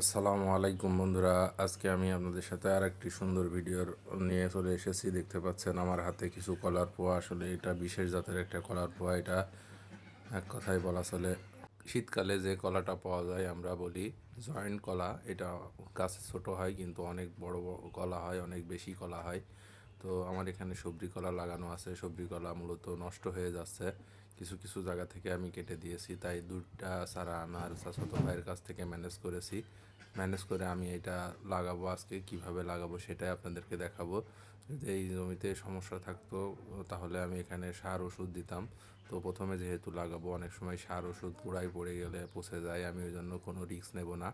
আসসালামু আলাইকুম বন্ধুরা। আজকে আমি আপনাদের সাথে আর একটি সুন্দর ভিডিওর নিয়ে চলে এসেছি। দেখতে পাচ্ছেন আমার হাতে কিছু কলার পোয়া। আসলে এটা বিশেষ জাতের একটা কলার পোয়া। এটা এক কথায় বলা চলে, শীতকালে যে কলাটা পাওয়া যায় আমরা বলি জয়েন্ট কলা। এটা গাছ ছোট হয়, কিন্তু অনেক বড় বড় কলা হয়, অনেক বেশি কলা হয়। তো আমার এখানে সবজি কলা লাগানো আছে। সবজি কলা মূলত নষ্ট হয়ে যাচ্ছে। কিছু কিছু জায়গা থেকে আমি কেটে দিয়েছি। তাই দুধটা সারা আমার চাচাতো ভাইয়ের কাছ থেকে ম্যানেজ করেছি। ম্যানেজ করে আমি এটা লাগাবো, আজকে কীভাবে লাগাবো সেটাই আপনাদেরকে দেখাবো। যদি এই জমিতে সমস্যা থাকতো, তাহলে আমি এখানে সার ওষুধ দিতাম। তো প্রথমে যেহেতু লাগাবো, অনেক সময় সার ওষুধ গোড়ায় পড়ে গেলে পচে যায়, আমি ওই জন্য কোনো রিস্ক নেব না।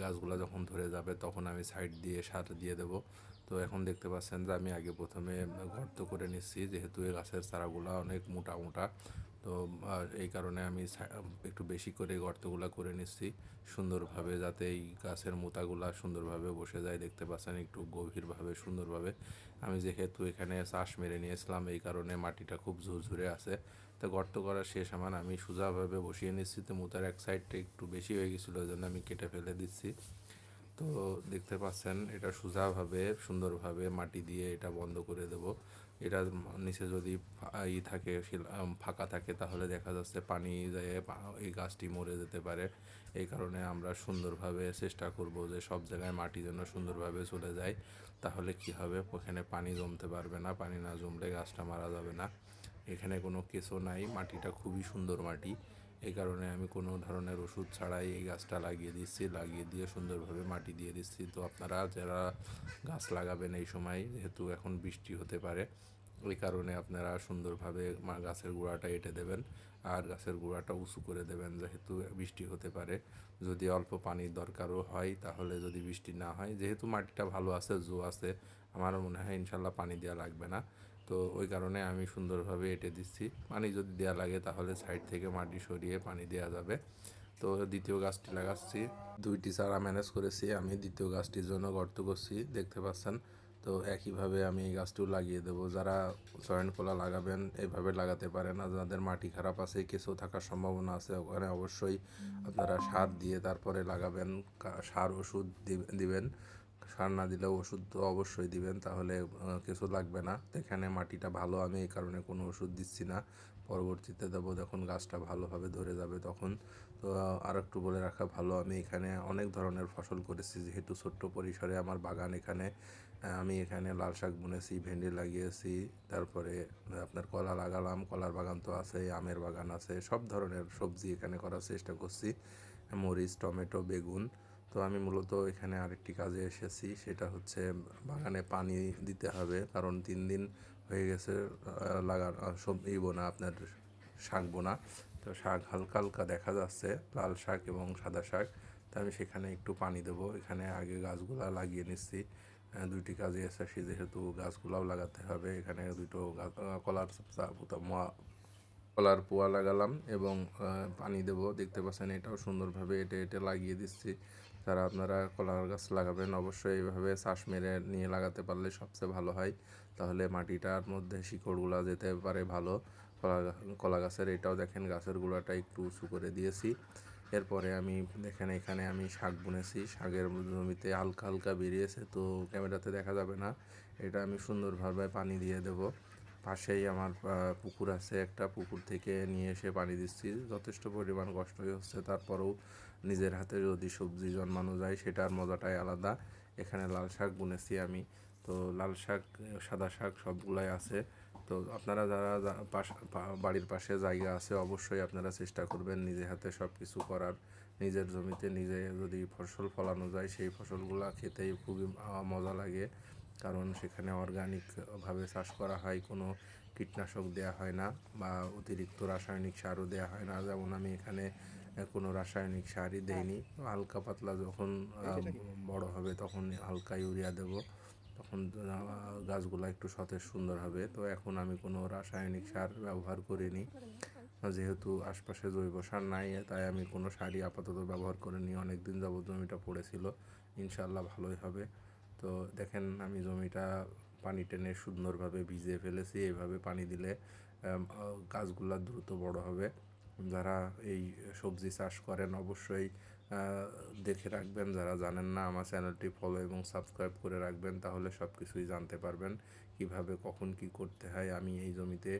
গাছগুলো যখন ধরে যাবে, তখন আমি সাইড দিয়ে সার দিয়ে দেব। তো এখন দেখতে পাচ্ছেন যে আমি আগে প্রথমে গর্ত করে নিচ্ছি, যেহেতু এই গাছের চারাগুলো অনেক মোটা মোটা। তো এই কারণে আমি একটু বেশি করে গর্তগুলো করে নিচ্ছি সুন্দরভাবে যাতে এই গাছের মোতাগুলা সুন্দরভাবে বসে যায়। দেখতে পাচ্ছেন একটু গভীরভাবে, সুন্দরভাবে। আমি যেহেতু এখানে চাষ মেরে নিয়েছিলাম, এই কারণে মাটিটা খুব ঝুরঝুরে আছে। তো গর্ত করা শেষ আমার, আমি সোজাভাবে বসিয়ে নিচ্ছি। তো মুতার এক সাইডটা একটু বেশি হয়ে গেছিল, ওই জন্য আমি কেটে ফেলে দিচ্ছি। তো দেখতে পাচ্ছেন, এটা সোজাভাবে, সুন্দরভাবে মাটি দিয়ে এটা বন্ধ করে দেব। এটা নিচে যদি ই থাকে ফাঁকা থাকে, তাহলে দেখা যাচ্ছে পানি যেয়ে এই গাছটি মরে যেতে পারে। এই কারণে আমরা সুন্দরভাবে চেষ্টা করব যে সব জায়গায় মাটি যেন সুন্দরভাবে চলে যায়। তাহলে কি হবে? ওখানে পানি জমতে পারবে না, পানি না জমলে গাছটা মারা যাবে না। এখানে কোনো কেঁচো নাই, মাটিটা খুবই সুন্দর মাটি। এই কারণে আমি কোনো ধরনের ওষুধ ছাড়াই এই গাছটা লাগিয়ে দিচ্ছি, লাগিয়ে দিয়ে সুন্দরভাবে মাটি দিয়ে দিচ্ছি। তো আপনারা যারা গাছ লাগাবেন এই সময়, যেহেতু এখন বৃষ্টি হতে পারে ওই কারণে আপনারা সুন্দরভাবে গাছের গোড়াটা এঁটে দেবেন আর গাছের গোড়াটা উঁচু করে দেবেন যেহেতু বৃষ্টি হতে পারে। যদি অল্প পানির দরকারও হয়, তাহলে যদি বৃষ্টি না হয়, যেহেতু মাটিটা ভালো আছে, জো আছে আমার মনে হয় ইনশাল্লাহ পানি দেওয়া লাগবে না। তো ওই কারণে আমি সুন্দরভাবে এঁটে দিচ্ছি। পানি যদি দেওয়া লাগে তাহলে সাইড থেকে মাটি সরিয়ে পানি দেওয়া যাবে। তো দ্বিতীয় গাছটি লাগাচ্ছি। দুইটি চারা ম্যানেজ করেছি। আমি দ্বিতীয় গাছটির জন্য গর্ত করছি, দেখতে পাচ্ছেন? তো একইভাবে আমি এই গাছটিও লাগিয়ে দেবো। যারা জয়েন্ট কলা লাগাবেন এইভাবে লাগাতে পারেন। আর যাদের মাটি খারাপ আছে কিছু থাকার সম্ভাবনা আছে, ওখানে অবশ্যই আপনারা সার দিয়ে তারপরে লাগাবেন। সার ওষুধ দিবে- দিবেন। সার না দিলেও ওষুধ তো অবশ্যই দিবেন, তাহলে কিছু লাগবে না। এখানে মাটিটা ভালো, আমি এই কারণে কোনো ওষুধ দিচ্ছি না। পরবর্তীতে দেবো যখন গাছটা ভালোভাবে ধরে যাবে তখন। তো আর একটু বলে রাখা ভালো, আমি এখানে অনেক ধরনের ফসল করেছি, যেহেতু ছোট্ট পরিসরে আমার বাগান এখানে। আমি এখানে লাল শাক বুনেছি, ভেন্ডি লাগিয়েছি, তারপরে আপনার কলা লাগালাম, কলার বাগান তো আছে আমের বাগান আছে, সব ধরনের সবজি এখানে করার চেষ্টা করছি। মরিচ, টমেটো, বেগুন তো আমি মূলত এখানে আরেকটি কাজে এসেছি সেটা হচ্ছে বাগানে পানি দিতে হবে। কারণ তিন দিন হয়ে গেছে আহ, লাগা আহ, সবজি বোনা আপনার শাক বোনা তো শাক হালকা হালকা দেখা যাচ্ছে লাল শাক এবং সাদা শাক। তো আমি সেখানে একটু পানি দেবো। এখানে আগে গাছগুলা লাগিয়ে নিচ্ছি। দুইটি কাজে এসেছি যেহেতু গাছগুলাও লাগাতে হবে। এখানে দুটো কলার কলার পোয়া লাগালাম এবং পানি দেবো। দেখতে পাচ্ছেন এটাও সুন্দরভাবে এটে এটে লাগিয়ে দিচ্ছি। যারা আপনারা কলার গাছ লাগাবেন। অবশ্যই এইভাবে শ্বাস মেরে নিয়ে লাগাতে পারলে সবচেয়ে ভালো হয়। তাহলে মাটিটার মধ্যে শিকড়গুলা যেতে পারে ভালো। কলা কলা গাছের এটাও দেখেন, গাছের গোড়াটা একটু উঁচু করে দিয়েছি। এরপরে আমি দেখেন, এখানে আমি শাক বুনেছি। শাকের জমিতে হালকা হালকা বেরিয়েছে, তো ক্যামেরাতে দেখা যাবে না। এটা আমি সুন্দরভাবে পানি দিয়ে দেবো। পাশেই আমার পুকুর আছে, একটা পুকুর থেকে নিয়ে এসে পানি দিচ্ছি। যথেষ্ট পরিমাণ কষ্টই হচ্ছে, তারপরেও নিজের হাতে যদি সবজি জন্মানো যায়, সেটার মজাটাই আলাদা। এখানে লাল শাক বুনেছি আমি। তো লাল শাক, সাদা শাক সবগুলাই আছে। তো আপনারা যারা বাড়ির পাশে জায়গা আছে, অবশ্যই আপনারা চেষ্টা করবেন নিজে হাতে সব কিছু করার। নিজের জমিতে নিজে যদি ফসল ফলানো যায়, সেই ফসলগুলা খেতেই খুবই মজা লাগে। কারণ সেখানে অর্গানিকভাবে চাষ করা হয় কোনো কীটনাশক দেওয়া হয় না বা অতিরিক্ত রাসায়নিক সারও দেওয়া হয় না। যেমন আমি এখানে কোনো রাসায়নিক সারই দেইনি। হালকা পাতলা যখন বড় হবে তখন হালকা ইউরিয়া দেব। তখন গাছগুলো একটু সতেজ সুন্দর হবে। তো এখন আমি কোনো রাসায়নিক সার ব্যবহার করিনি। যেহেতু আশপাশে জৈব সার নাই তাই আমি কোনো সারই আপাতত ব্যবহার করিনি। অনেক দিন যাবত জমিটা পড়েছিল। ইনশাল্লাহ ভালোই হবে। তো দেখেন, আমি জমিটা পানি টেনে সুন্দরভাবে ভিজিয়ে ফেলেছি। এইভাবে পানি দিলে গাছগুলো দ্রুত বড় হবে। যারা এই সবজি চাষ করেন অবশ্যই দেখে রাখবেন। যারা জানেন না, আমার চ্যানেলটি ফলো এবং সাবস্ক্রাইব করে রাখবেন, তাহলে সব কিছুই জানতে পারবেন। কীভাবে, কখন, কি করতে হয়? আমি এই জমিতে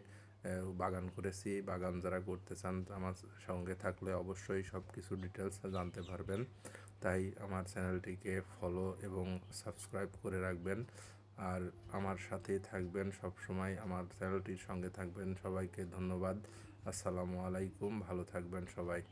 বাগান করেছি। বাগান যারা করতে চান, আমার সঙ্গে থাকলে অবশ্যই সব কিছু ডিটেলস জানতে পারবেন। তাই আমার চ্যানেলটিকে ফলো এবং সাবস্ক্রাইব করে রাখবেন। আর আমার সাথে থাকবেন সব সময় আমার চ্যানেলটির সঙ্গে থাকবেন সবাইকে ধন্যবাদ। আসসালামু আলাইকুম, ভালো থাকবেন সবাই।